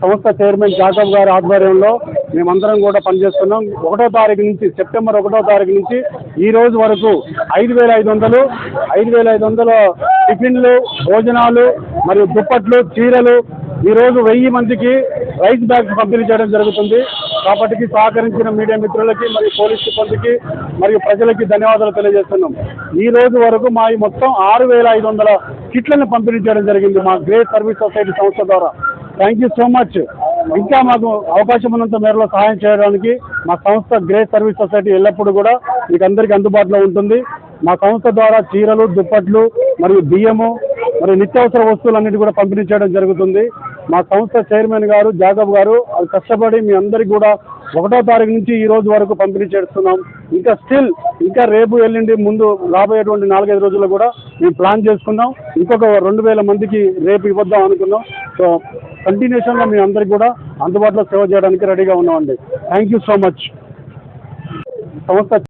సంస్థ chairman Jacob గారి ఆధ్వర్యంలో మేమందరం కూడా పనిచేస్తున్నాం. ఒకటో తారీఖు నుంచి సెప్టెంబర్ ఒకటో తారీఖు నుంచి ఈ రోజు వరకు ఐదు వేల ఐదు వందలు ఐదు వేల ఐదు వందల టిఫిన్లు భోజనాలు మరియు దుప్పట్లు చీరలు ఈరోజు వెయ్యి మందికి రైస్ బ్యాగ్స్ పంపిణీ చేయడం జరుగుతుంది. కాబట్టి సహకరించిన మీడియా మిత్రులకి మరియు పోలీస్ సిబ్బందికి మరియు ప్రజలకి ధన్యవాదాలు తెలియజేస్తున్నాం. ఈ రోజు వరకు మా ఈ మొత్తం ఆరు వేల ఐదు వందల కిట్లను పంపిణీ చేయడం జరిగింది మా గ్రేట్ సర్వీస్ సొసైటీ సంస్థ ద్వారా. థ్యాంక్ యూ సో మచ్ ఇంకా మాకు అవకాశం ఉన్నంత మేరలో సహాయం చేయడానికి మా సంస్థ గ్రేట్ సర్వీస్ సొసైటీ ఎల్లప్పుడూ కూడా మీకు అందరికీ అందుబాటులో ఉంటుంది. మా సంస్థ ద్వారా చీరలు దుప్పట్లు మరియు బియ్యము మరియు నిత్యావసర వస్తువులన్నిటి కూడా పంపిణీ చేయడం జరుగుతుంది. మా సంస్థ చైర్మన్ గారు జాగబ్ గారు అది కష్టపడి మీ అందరికీ కూడా ఒకటో తారీఖు నుంచి ఈ రోజు వరకు పంపిణీ చేస్తున్నాం. ఇంకా స్టిల్ ఇంకా రేపు ఎల్లుండి ముందు రాబోయేటువంటి నాలుగైదు రోజుల్లో కూడా మేము ప్లాన్ చేసుకున్నాం ఇంకొక రెండు వేల మందికి రేపు ఇవ్వద్దాం అనుకున్నాం. సో కంటిన్యూషన్గా మీ అందరికీ కూడా అందుబాటులో సేవ చేయడానికి రెడీగా ఉన్నామండి. థ్యాంక్ యూ సో మచ్ సంస్థ